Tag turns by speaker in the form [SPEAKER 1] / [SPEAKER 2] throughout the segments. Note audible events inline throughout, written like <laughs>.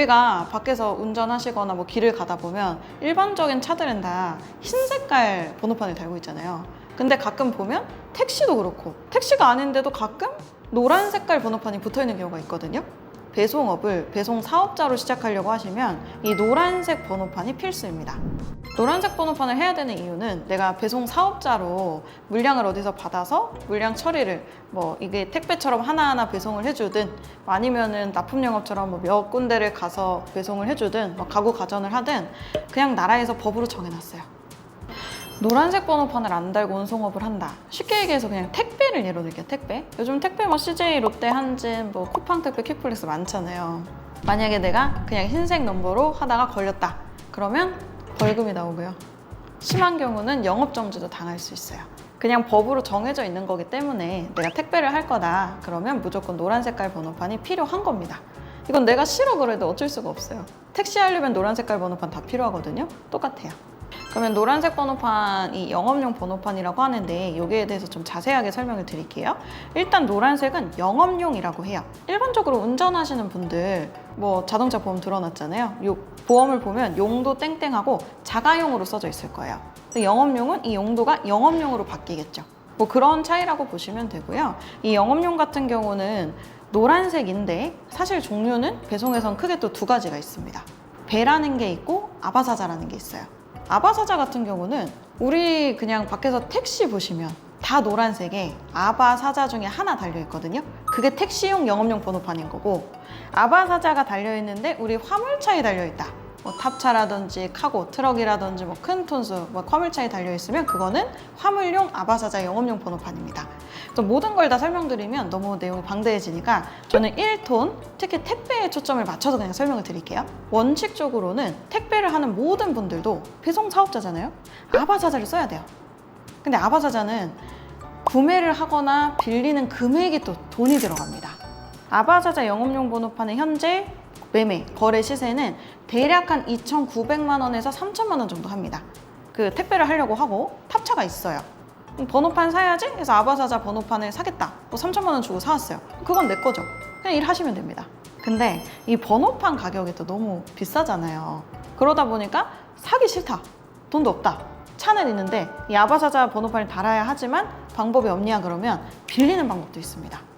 [SPEAKER 1] 우리가 밖에서 운전하시거나 뭐 길을 가다 보면 일반적인 차들은 다 흰 색깔 번호판을 달고 있잖아요. 근데 가끔 보면 택시도 그렇고 택시가 아닌데도 가끔 노란 색깔 번호판이 붙어 있는 경우가 있거든요. 배송업을 배송 사업자로 시작하려고 하시면 이 노란색 번호판이 필수입니다. 노란색 번호판을 해야 되는 이유는 내가 배송 사업자로 물량을 어디서 받아서 물량 처리를 뭐 이게 택배처럼 하나하나 배송을 해주든 아니면은 납품 영업처럼 뭐 몇 군데를 가서 배송을 해주든 뭐 가구 가전을 하든 그냥 나라에서 법으로 정해놨어요. 노란색 번호판을 안 달고 운송업을 한다. 쉽게 얘기해서 그냥 택배를 예로 들게요. 택배. 요즘 택배 뭐 CJ, 롯데, 한진, 뭐 쿠팡 택배, 퀵플렉스 많잖아요. 만약에 내가 그냥 흰색 넘버로 하다가 걸렸다. 그러면 벌금이 나오고요. 심한 경우는 영업 정지도 당할 수 있어요. 그냥 법으로 정해져 있는 거기 때문에 내가 택배를 할 거다. 그러면 무조건 노란 색깔 번호판이 필요한 겁니다. 이건 내가 싫어 그래도 어쩔 수가 없어요. 택시 하려면 노란 색깔 번호판 다 필요하거든요. 똑같아요. 그러면 노란색 번호판이 영업용 번호판이라고 하는데 여기에 대해서 좀 자세하게 설명을 드릴게요. 일단 노란색은 영업용이라고 해요. 일반적으로 운전하시는 분들 뭐 자동차 보험 들어놨잖아요. 요 보험을 보면 용도 땡땡하고 자가용으로 써져 있을 거예요. 영업용은 이 용도가 영업용으로 바뀌겠죠. 뭐 그런 차이라고 보시면 되고요. 이 영업용 같은 경우는 노란색인데 사실 종류는 배송에선 크게 또 두 가지가 있습니다. 배라는 게 있고 아바사자라는 게 있어요. 아바사자 같은 경우는 우리 그냥 밖에서 택시 보시면 다 노란색에 아바사자 중에 하나 달려 있거든요. 그게 택시용 영업용 번호판인 거고 아바사자가 달려 있는데 우리 화물차에 달려 있다. 뭐 탑차라든지 카고, 트럭이라든지 뭐 큰 톤수, 뭐 화물차에 달려 있으면 그거는 화물용 아바사자 영업용 번호판입니다. 그래서 모든 걸 다 설명드리면 너무 내용이 방대해지니까 저는 1톤, 특히 택배에 초점을 맞춰서 그냥 설명을 드릴게요. 원칙적으로는 택배를 하는 모든 분들도 배송 사업자잖아요. 아바사자를 써야 돼요. 근데 아바사자는 구매를 하거나 빌리는 금액이 또 돈이 들어갑니다. 아바사자 영업용 번호판의 현재 매매, 거래 시세는 대략 한 2,900만 원에서 3천만 원 정도 합니다. 그 택배를 하려고 하고 탑차가 있어요. 번호판 사야지? 해서 아바사자 번호판을 사겠다. 뭐 3천만 원 주고 사왔어요. 그건 내 거죠. 그냥 일하시면 됩니다. 근데 이 번호판 가격이 또 너무 비싸잖아요. 그러다 보니까 사기 싫다. 돈도 없다. 차는 있는데 이 아바사자 번호판을 달아야 하지만 방법이 없냐 그러면 빌리는 방법도 있습니다.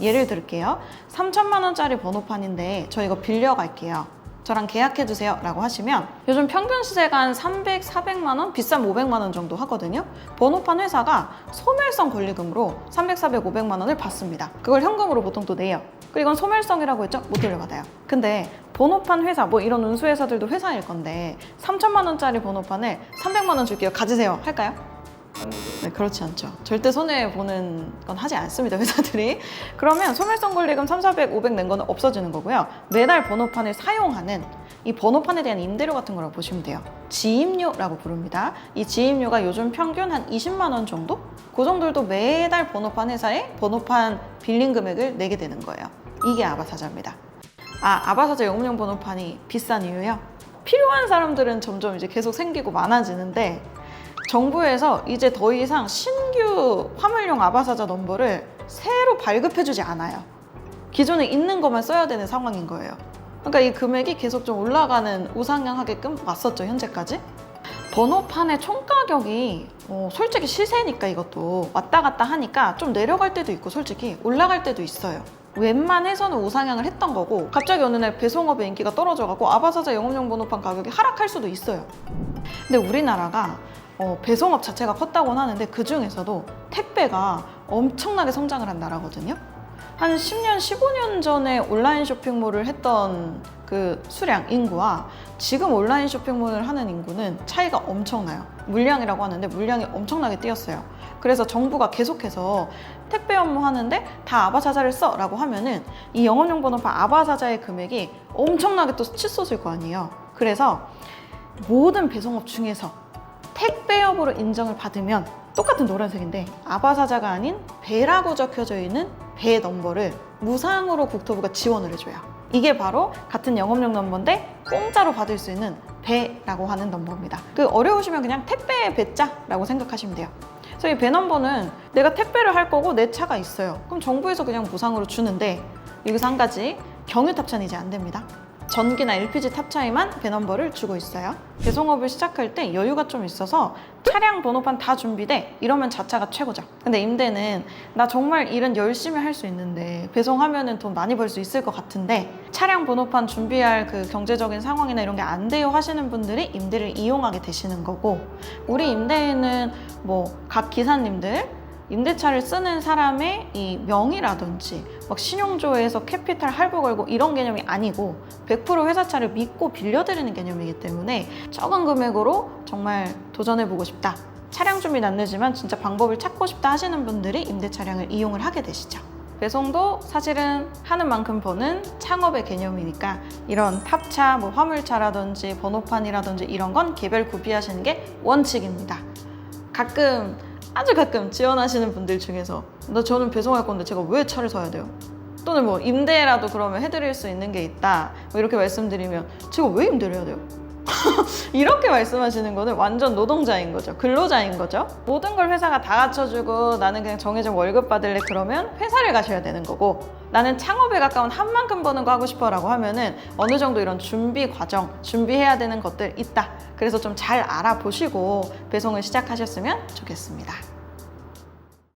[SPEAKER 1] 예를 들게요. 3천만 원짜리 번호판인데 저 이거 빌려갈게요. 저랑 계약해 주세요 라고 하시면 요즘 평균 시세가 한 300, 400만 원, 비싼 500만 원 정도 하거든요. 번호판 회사가 소멸성 권리금으로 300, 400, 500만 원을 받습니다. 그걸 현금으로 보통 또 내요. 그리고 이건 소멸성이라고 했죠? 못 돌려받아요. 근데 번호판 회사, 뭐 이런 운수회사들도 회사일 건데 3천만 원짜리 번호판을 300만 원 줄게요. 가지세요. 할까요? 네, 그렇지 않죠. 절대 손해 보는 건 하지 않습니다, 회사들이. 그러면 소멸성 권리금 3, 400, 500 낸 거는 없어지는 거고요. 매달 번호판을 사용하는 이 번호판에 대한 임대료 같은 거라고 보시면 돼요. 지임료라고 부릅니다. 이 지임료가 요즘 평균 한 20만 원 정도? 그 정도도 매달 번호판 회사에 번호판 빌린 금액을 내게 되는 거예요. 이게 아바사자입니다. 아, 아바사자 영업용 번호판이 비싼 이유요? 필요한 사람들은 점점 이제 계속 생기고 많아지는데 정부에서 이제 더 이상 신규 화물용 아바사자 넘버를 새로 발급해주지 않아요. 기존에 있는 것만 써야 되는 상황인 거예요. 그러니까 이 금액이 계속 좀 올라가는 우상향하게끔 왔었죠, 현재까지. 번호판의 총 가격이 어, 솔직히 시세니까 이것도 왔다 갔다 하니까 좀 내려갈 때도 있고 솔직히 올라갈 때도 있어요. 웬만해서는 우상향을 했던 거고 갑자기 어느 날 배송업의 인기가 떨어져가고 아바사자 영업용 번호판 가격이 하락할 수도 있어요. 근데 우리나라가 어, 배송업 자체가 컸다고는 하는데 그 중에서도 택배가 엄청나게 성장을 한 나라거든요. 한 10년, 15년 전에 온라인 쇼핑몰을 했던 그 수량, 인구와 지금 온라인 쇼핑몰을 하는 인구는 차이가 엄청나요. 물량이라고 하는데 물량이 엄청나게 뛰었어요. 그래서 정부가 계속해서 택배 업무 하는데 다 아바사자를 써 라고 하면은 이 영업용 번호판 아바사자의 금액이 엄청나게 또 치솟을 거 아니에요. 그래서 모든 배송업 중에서 택배업으로 인정을 받으면 똑같은 노란색인데 아바사자가 아닌 배라고 적혀져 있는 배 넘버를 무상으로 국토부가 지원을 해줘요. 이게 바로 같은 영업용 넘버인데 공짜로 받을 수 있는 배라고 하는 넘버입니다. 그 어려우시면 그냥 택배 배자라고 생각하시면 돼요. 그래서 이 배 넘버는 내가 택배를 할 거고 내 차가 있어요. 그럼 정부에서 그냥 무상으로 주는데 여기서 한 가지 경유탑차는 이제 안 됩니다. 전기나 LPG 탑 차이만 배넘버를 주고 있어요. 배송업을 시작할 때 여유가 좀 있어서 차량 번호판 다 준비돼 이러면 자차가 최고죠. 근데 임대는 나 정말 일은 열심히 할 수 있는데 배송하면은 돈 많이 벌 수 있을 것 같은데 차량 번호판 준비할 그 경제적인 상황이나 이런 게 안 돼요 하시는 분들이 임대를 이용하게 되시는 거고 우리 임대는 뭐각 기사님들 임대차를 쓰는 사람의 이 명의라든지 막 신용조회에서 캐피탈 할부 걸고 이런 개념이 아니고 100% 회사차를 믿고 빌려드리는 개념이기 때문에 적은 금액으로 정말 도전해보고 싶다. 차량 준비 안 되지만 진짜 방법을 찾고 싶다 하시는 분들이 임대 차량을 이용을 하게 되시죠. 배송도 사실은 하는 만큼 버는 창업의 개념이니까 이런 탑차, 뭐 화물차라든지 번호판이라든지 이런 건 개별 구비하시는 게 원칙입니다. 가끔 아주 가끔 지원하시는 분들 중에서 나 저는 배송할 건데 제가 왜 차를 사야 돼요? 또는 뭐 임대라도 그러면 해드릴 수 있는 게 있다 뭐 이렇게 말씀드리면 제가 왜 임대를 해야 돼요? <laughs> 이렇게 말씀하시는 거는 완전 노동자인 거죠. 근로자인 거죠. 모든 걸 회사가 다 갖춰주고 나는 그냥 정해진 월급 받을래 그러면 회사를 가셔야 되는 거고 나는 창업에 가까운 한 만큼 버는 거 하고 싶어 라고 하면은 어느 정도 이런 준비 과정, 준비해야 되는 것들 있다. 그래서 좀 잘 알아보시고 배송을 시작하셨으면 좋겠습니다.